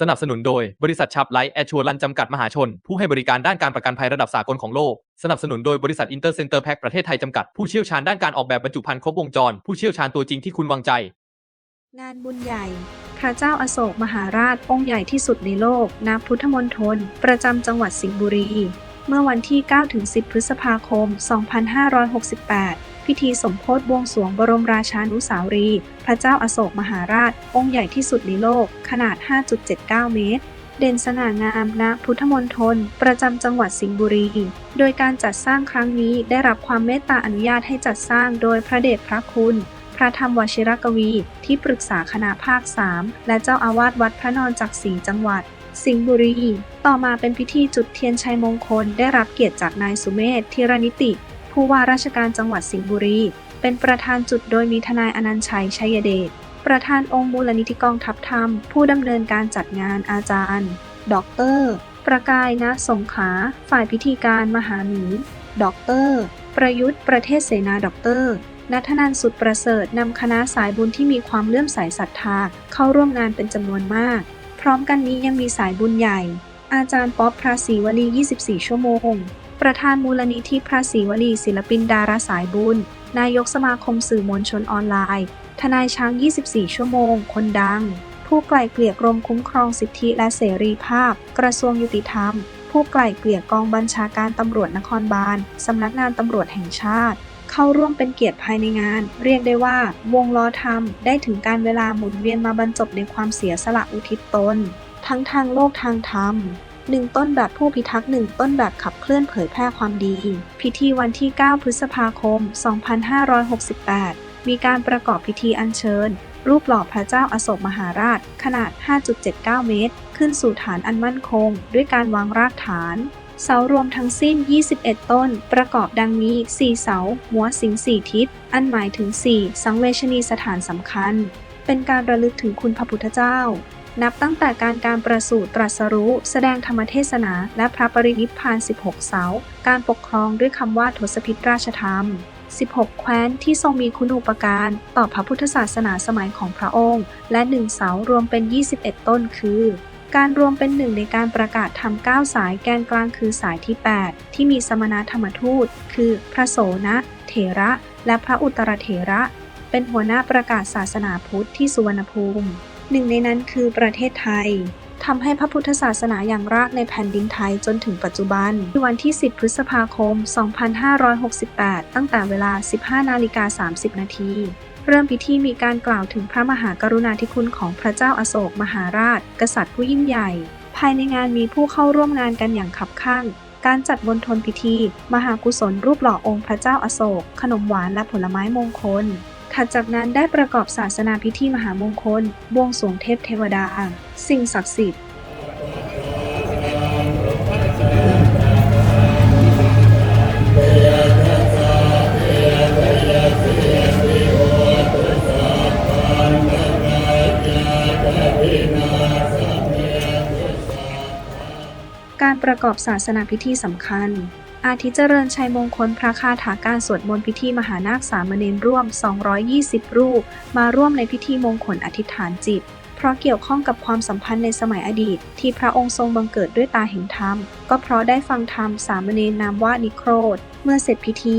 สนับสนุนโดย บริษัทชับไลท์แอชชัวรันจำกัดมหาชน ผู้ให้บริการด้านการประกันภัยระดับสากลของโลก สนับสนุนโดยบริษัทอินเตอร์เซ็นเตอร์แพ็คประเทศไทยจำกัด ผู้เชี่ยวชาญด้านการออกแบบบรรจุภัณฑ์ครบวงจร ผู้เชี่ยวชาญตัวจริงที่คุณวางใจ งานบุญใหญ่ พระเจ้าอโศกมหาราชองค์ใหญ่ที่สุดในโลกณพุทธมณฑลประจำจังหวัดสิงห์บุรี เมื่อวันที่ 9-10 พฤษภาคม 2568 พิธีสมโพธิบวงสวงบรมราชานุสาวรีย์พระเจ้าอโศกมหาราช องค์ใหญ่ที่สุดในโลก ขนาด 5.79 เมตร เด่นสง่างามณพุทธมณฑลประจำจังหวัดสิงห์บุรี โดยการจัดสร้างครั้งนี้ได้รับความเมตตาอนุญาตให้จัดสร้างโดยพระเดชพระคุณ พระธรรมวชิรกวี ที่ปรึกษาคณะภาค 3 และเจ้าอาวาสวัดพระนอนจักรีจังหวัดสิงห์บุรี ต่อมาเป็นพิธีจุดเทียนชัยมงคล ได้รับเกียรติจากนายสุเมธ ธีรนิติ ผู้ว่าราชการจังหวัดสิงห์บุรี เป็นประธานจุดโดยมีทนายอนันชัยชัยเดช ประธานองค์มูลนิธิกองทัพธรรม ผู้ดำเนินการจัดงานอาจารย์ดอกเตอรประกายณสงขา ฝ่ายพิธีการมหาหมีดอกเตอรประยุทธ์ ประเทศเสนาดอกเตอรนัทนันสุดประเสริฐนำคณะสายบุญที่มีความเลื่อมใสศรัทธาเข้าร่วมงานเป็นจำนวนมาก พร้อมกันนี้ยังมีสายบุญใหญ่ อาจารย์ป๊อปพระศรีวลี 24 ชั่วโมง ประธานมูลนิธิพระศรีวลี ศิลปินดาราสายบุญ นายกสมาคมสื่อมวลชนออนไลน์ ทนายช้าง 24 ชั่วโมง คนดัง ผู้ไกล่เกลี่ยกรมคุ้มครองสิทธิและเสรีภาพ กระทรวงยุติธรรม ผู้ไกล่เกลี่ยกองบัญชาการตำรวจนครบาล สำนักงานตำรวจแห่งชาติเข้าร่วมเป็นเกียรติภายในงาน เรียกได้ว่า วงล้อธรรมได้ถึงการเวลาหมุนเวียนมาบรรจบในความเสียสละอุทิศตน ทั้งทางโลกทางธรรม หนึ่งต้นแบบผู้พิทักษ์หนึ่งต้นแบบขับเคลื่อนเผยแพร่ความดี พิธีวันที่ 9 พฤษภาคม 2568 มีการประกอบพิธีอัญเชิญ รูปหล่อพระเจ้าอาโศกมหาราช ขนาด 5.79 เมตร ขึ้นสู่ฐานอันมั่นคง ด้วยการวางรากฐานเสารวมทั้งสิ้น 21 ต้น ประกอบดังนี้4เสา หัวสิงสี่ทิศ อันหมายถึง 4 สังเวชนีสถานสำคัญ เป็นการระลึกถึงคุณพระพุทธเจ้า นับตั้งแต่การการประสูติตรัสรู้ แสดงธรรมเทศนา และพระปรินิพพาน 16 เสา การปกครองด้วยคำว่าทศพิธราชธรรม 16 แคว้นที่ทรงมีคุณูปการต่อพระพุทธศาสนาสมัยของพระองค์ และ1เสารวมเป็น 21 ต้นคือการรวมเป็นหนึ่งในการประกาศทำ9สายแกนกลางคือสายที่ 8 ที่มีสมณธรรมทูต คือพระโสนะ เถระ และพระอุตรเถระ เป็นหัวหน้าประกาศศาสนาพุทธที่สุวรรณภูมิ หนึ่งในนั้นคือประเทศไทยทำให้พระพุทธศาสนาอย่างรากในแผ่นดินไทยจนถึงปัจจุบันวันที่ 10 พฤษภาคม 2568 ตั้งแต่เวลา 15 นาฬิกา 30 นาทีเริ่มพิธีมีการกล่าวถึงพระมหากรุณาธิคุณของพระเจ้าอาโศกมหาราช กษัตริย์ผู้ยิ่งใหญ่ ภายในงานมีผู้เข้าร่วมงานกันอย่างขับข้าง การจัดบนทนพิธี มหากุศลรูปหล่อองค์พระเจ้าอาโศก ขนมหวานและผลไม้มงคล ถัดจากนั้นได้ประกอบศาสนาพิธีมหามงคล บวงสรวงเทพเทวดา สิ่งศักดิ์สิทธิ์การประกอบศาสนาพิธีสำคัญ อาทิเจริญชัยมงคลพระคาถาการสวดมนต์พิธีมหานาคสามเณรร่วม 220 รูป มาร่วมในพิธีมงคลอธิษฐานจิต เพราะเกี่ยวข้องกับความสัมพันธ์ในสมัยอดีต ที่พระองค์ทรงบังเกิดด้วยตาเห็นธรรม ก็เพราะได้ฟังธรรมสามเณรนามว่านิโครธ เมื่อเสร็จพิธี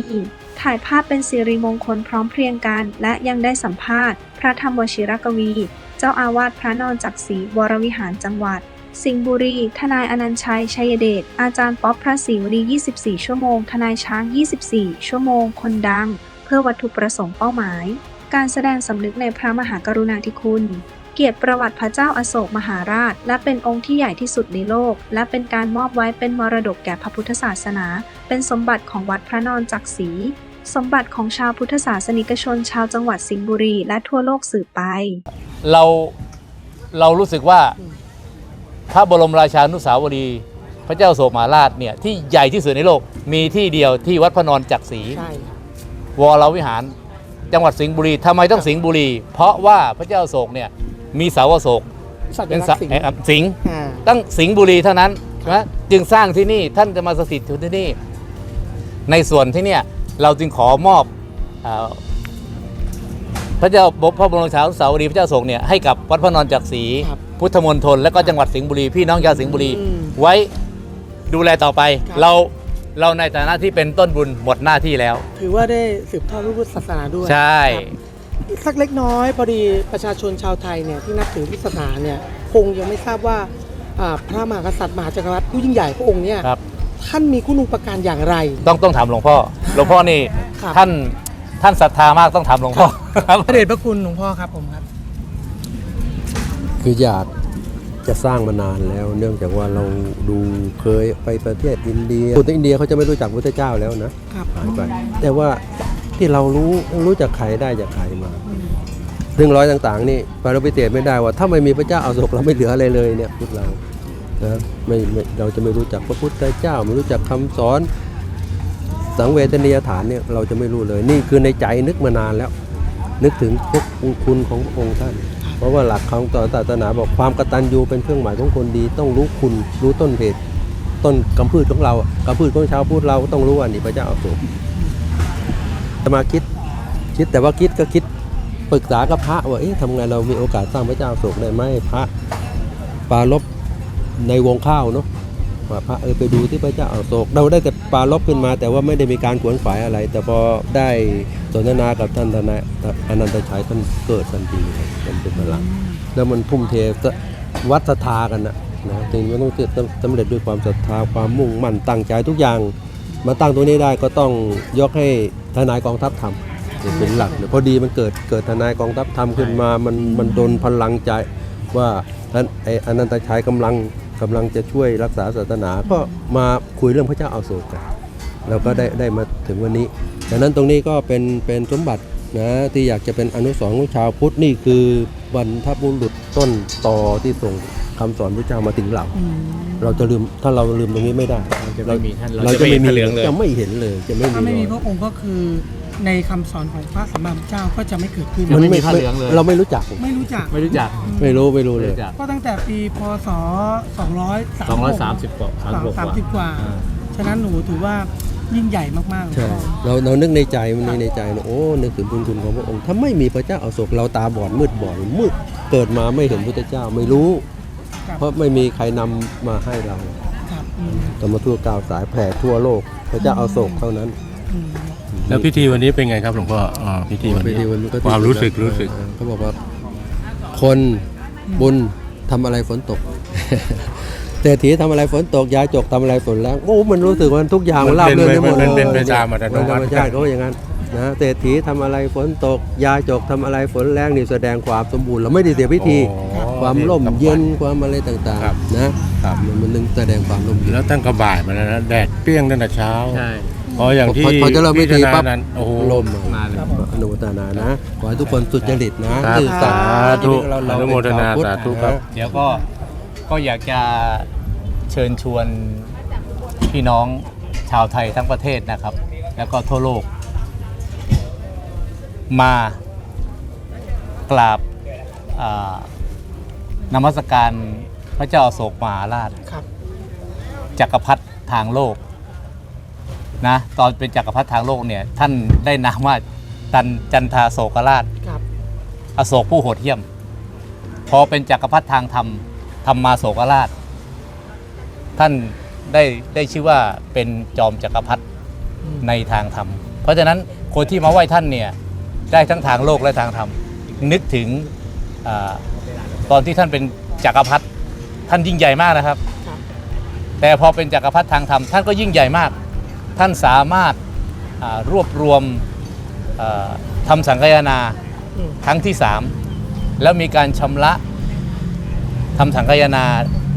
ถ่ายภาพเป็นสิริมงคลพร้อมเพรียงกัน และยังได้สัมภาษณ์ พระธรรมวชิรกวี เจ้าอาวาสพระนอนจักรีวรวิหารจังหวัด สิงห์บุรี ทนายอนันชัย ชัยเดช อาจารย์ป๊อปพระศรีวลี24 ชั่วโมง ทนายช้าง 24 ชั่วโมง คนดัง เพื่อวัตถุประสงค์เป้าหมาย การแสดงสำนึกในพระมหากรุณาธิคุณ เกียรติประวัติพระเจ้าอาโศกมหาราช และเป็นองค์ที่ใหญ่ที่สุดในโลก และเป็นการมอบไว้เป็นมรดกแก่พระพุทธศาสนา เป็นสมบัติของวัดพระนอนจักรีสมบัติของชาวพุทธศาสนิกชนชาวจังหวัดสิงห์บุรี และทั่วโลกสืบไป เราเรารู้สึกว่า พระบรมราชานุสาวรีย์พระเจ้าโศกมหาราชเนี่ยที่ใหญ่ที่สุดในโลกมีที่เดียวที่วัดพระนอนจักรีใช่ครับวรวิหาร จังหวัดสิงห์บุรีทำไมต้องสิงห์บุรี เพราะว่าพระเจ้าโศกเนี่ยมีเสาวโศกสัญเป็นลักสะษณ์สิ่งเอ่อสิงห์ อ่า ตั้งสิงห์บุรีเท่านั้นใช่ไหมจึงสร้างที่นี่ท่านจะมาสถิตอยู่ที่นี่ ในส่วนที่เนี่ยเราจึงขอมอบเออพระเจ้าพระบรมราชานุสาวรีย์พระเจ้าโศกเนี่ยให้กับวัดพระนอนจักรีครับ พุทธมณฑลและก็จังหวัดสิงห์บุรีพี่น้องชาวสิงห์บุรี อืมไว้ดูแลต่อไป ครับ เราเราในฐานะที่เป็นต้นบุญหมดหน้าที่แล้ว ถือว่าได้สืบทอดพระพุทธศาสนาด้วยใช่ ครับอีกสักเล็กน้อยพอดีประชาชนชาวไทยเนี่ยที่นับถือพุทธศาสนาเนี่ยคงยังไม่ทราบว่าอ่าพระมหากษัตริย์มหาจักรพรรดิผู้ยิ่งใหญ่พระองค์เนี่ยครับ ท่านมีคุณูปการอย่างไร ต้องต้องถามหลวงพ่อ หลวงพ่อนี่ครับ ท่านท่านศรัทธามากต้องถามหลวงพ่อครับ พระเดชพระคุณหลวงพ่อครับผมครับ คืออยากจะสร้างมานานแล้ว เนื่องจากว่าเราดูเคยไปประเทศอินเดียคนอินเดียเขาจะไม่รู้จักพระเจ้าแล้วนะครับหายไปแต่ว่าที่เรารู้รู้จากใครได้จากใครมาเรื่องร้อยต่าง ๆ นี่เราไปเตียไม่ได้ว่า ถ้าไม่มีพระเจ้าอาโศกเราไม่เหลืออะไรเลยเนี่ยพุทธเรานะไม่ไม่เราจะไม่รู้จักพระพุทธเจ้า ไม่รู้จักคำสอนสังเวชนียฐานเนี่ยเราจะไม่รู้เลย นี่คือในใจนึกมานานแล้ว นึกถึงพวกคุณของพระองค์ท่าน เพราะว่าหลักของต่อศาสนาบอกความกตัญญูเป็นเครื่องหมายของคนดี ต้องรู้คุณรู้ต้นเหตุต้นกำพืชของเราอะกำพืชของชาวพุทธเราก็ต้องรู้ว่านี่พระเจ้าอาโศกจะมาคิดคิดแต่ว่าคิดก็คิดปรึกษากับพระว่าเอ๊ะทำไงเรามีโอกาสสร้างพระเจ้าอาโศกได้ไหมพระปารบในวงข้าวเนาะว่าพระเออไปดูที่พระเจ้าอโศก เราได้แต่ปารบขึ้นมา แต่ว่าไม่ได้มีการขวนขวายอะไร แต่พอได้ สนทนากับท่านทนายอนันตชัยท่านเกิดทันทีเลยมันเป็นพลัง แล้วมันทุ่มเทวัดศรัทธากันนะนะจริงมันต้องสำเร็จด้วยความศรัทธาความมุ่งมั่นตั้งใจทุกอย่าง มาตั้งตัวนี้ได้ก็ต้องยกให้ทนายกองทัพทำเป็นหลักเนี่ยพอดีมันเกิดเกิดทนายกองทัพทำขึ้นมามันมันโดนพลังใจว่าท่านไอ้อนันตชัยกำลังกำลังจะช่วยรักษาศาสนาก็มาคุยเรื่องพระเจ้าอาโศกกัน เราก็ได้ได้มาถึงวันนี้ดังนั้นตรงนี้ก็เป็นเป็นสมบัตินะที่อยากจะเป็นอนุสรณ์ของชาวพุทธนี่คือบรรพบุรุษต้นตอที่ส่งคำสอนพระเจ้ามาถึงเรา เราจะลืมถ้าเราลืมตรงนี้ไม่ได้ เราจะไม่มีท่านเราจะไม่มีเหลืองเลยจะไม่เห็นเลยจะไม่มีถ้าไม่มีรพอยระองค์ก็คือในคำสอนของพระสัมมาสัมพุทธเจ้าก็จะไม่เกิดขึ้นมันไม่มีผ้าเหลืองเลยเราไม่รู้จักไม่รู้จักไม่รู้จักไม่รู้ไม่รู้ไม่เลยรู้จักก็ตั้งแต่ปีพศ200สองร้อยสามสิบกว่าสามสิบกว่าสามสิบกว่าอ่าฉะนั้นหนูถือว่า ยิ่งใหญ่มากๆใช่เราเรานึกในใจมันนี่ในใจนะโอ้นึกถึงบุญคุณของพระองค์ถ้าไม่มีพระเจ้าอาโศกเราตาบอดมืดบอดมืดเกิดมาไม่เห็นพระเจ้าไม่รู้ครับเพราะไม่มีใครนำมาให้เราครับอืมธรรมทั่วกาวสายแผ่ทั่วโลก พระเจ้าอาโศกเท่านั้นอืมแล้วพิธีวันนี้เป็นไงครับหลวงพ่ออ่าพิธีวันพินี้ธีวันนี้ก็ความรู้สึกที่รู้สึกเออเขาบอกว่าคนบุญทำอะไรฝนตก เศรษฐีทำอะไรฝนตกยาจกทำอะไรฝนแรงโอ้มันรู้สึกว่าทุกอย่างมันเล่าเรื่องได้หมดมันเป็นลยไปตามอัตโนมัติ ธรรมชาติเขาอย่างนั้นนะเศรษฐีทำอะไรฝนตก ยาจกทำอะไรฝนแรงนี่แสดงความสมบูรณ์เราไม่ได้เสียพิธี อ๋อความร่มเย็นความอะไรต่างครับ ๆนะครับมันมันนึงแสดงความร่มเย็น แล้วตั้งกระบ่ายมาแล้วนะแดดเปรี้ยงตั้งแต่เช้าใช่ พออย่างที่พอพอจะเริ่มพิธีปั๊บนั้นโอ้โหร่มมาเลย อนุโมทนานะขอให้ทุกคนสุจริตนะครับซื่อสัตย์สาธุเราเราอนุโมทนาเป็ชวพุทธสาธุครับเดี๋ยวก็ ก็อยากจะเชิญชวนพี่น้องชาวไทยทั้งประเทศนะครับ แล้วก็ทั่วโลก มากราบอ่านมัสการพระเจ้าอโศกมหาราชครับจักรพรรดิทางโลกนะตอนเป็นจักรพรรดิทางโลกเนี่ยท่านได้นามว่าตันจันทาโศกราชครับอโศกผู้โหดเหี้ยม พอเป็นจักรพรรดิทางธรรม ธรรมมาโศกราช ท่านได้ได้ชื่อว่าเป็นจอมจักรพรรดิในทางธรรม เพราะฉะนั้นคนที่มาไหว้ท่านเนี่ยได้ทั้งทางโลกและทางธรรม นึกถึงอาตอนที่ท่านเป็นจักรพรรดิท่านยิ่งใหญ่มากนะครับครับ แต่พอเป็นจักรพรรดิทางธรรมท่านก็ยิ่งใหญ่มาก ท่านสามารถอ่ารวบรวมอ่าทำสังคายนาอืมครั้งที่ 3 แล้วมีการชำระ ทำสังคายนา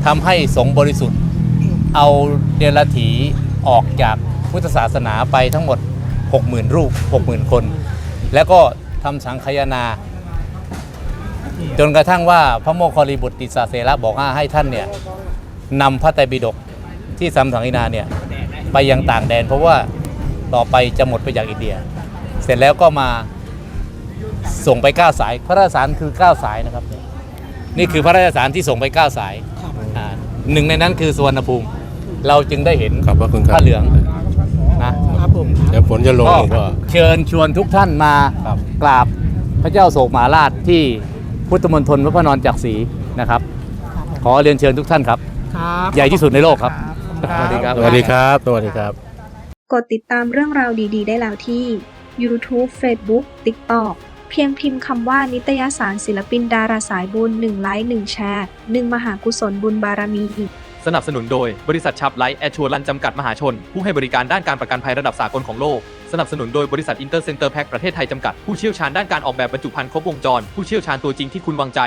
ทำให้สงฆ์บริสุทธิ์ เอาเดลถีออกจากพุทธศาสนาไปทั้งหมด 60,000 รูป 60,000 คน แล้วก็ทำสังคายนาจนกระทั่งว่าพระโมคคัลลีบุตรติสาเสระบอกว่าให้ท่านเนี่ยนำพระไตรปิฎกที่สัมสังคายนาเนี่ยไปยังต่างแดน เพราะว่าต่อไปจะหมดไปจากอินเดีย เสร็จแล้วก็มาส่งไป 9 สาย พระราชสารคือ 9 สายนะครับ นี่คือพระราชสารที่ส่งไป9สายครับอ่าหนึ่งในนั้นคือสุวรรณภูมิ เราจึงได้เห็นขอบพระคุณครับผ้าเหลืองนะครับผมเดี๋ยวฝนจะลงก็หลวงพ่อเชิญชวนทุกท่านมากราบพระเจ้าโศกมหาราชที่พุทธมณฑลพระพระนอนจักรีนะครับ ขอเรียนเชิญทุกท่านครับ ครับใหญ่ที่สุดในโลกครับขอบคุณครับสวัสดีครับ สวัสดีครับสวัสดีครับ กดติดตามเรื่องราวดีๆ ได้แล้วที่ YouTube Facebook TikTok เพียงพิมพ์คำว่านิตยสารศิลปินดาราสายบุญ1ไลค์1แชร์1มหากุศลบุญบารมีอีก สนับสนุนโดยบริษัทชับไลท์แอชัวรันจำกัดมหาชน ผู้ให้บริการด้านการประกันภัยระดับสากลของโลก สนับสนุนโดยบริษัทอินเตอร์เซ็นเตอร์แพ็คประเทศไทยจำกัด ผู้เชี่ยวชาญด้านการออกแบบบรรจุภัณฑ์ครบวงจร ผู้เชี่ยวชาญตัวจริงที่คุณวางใจ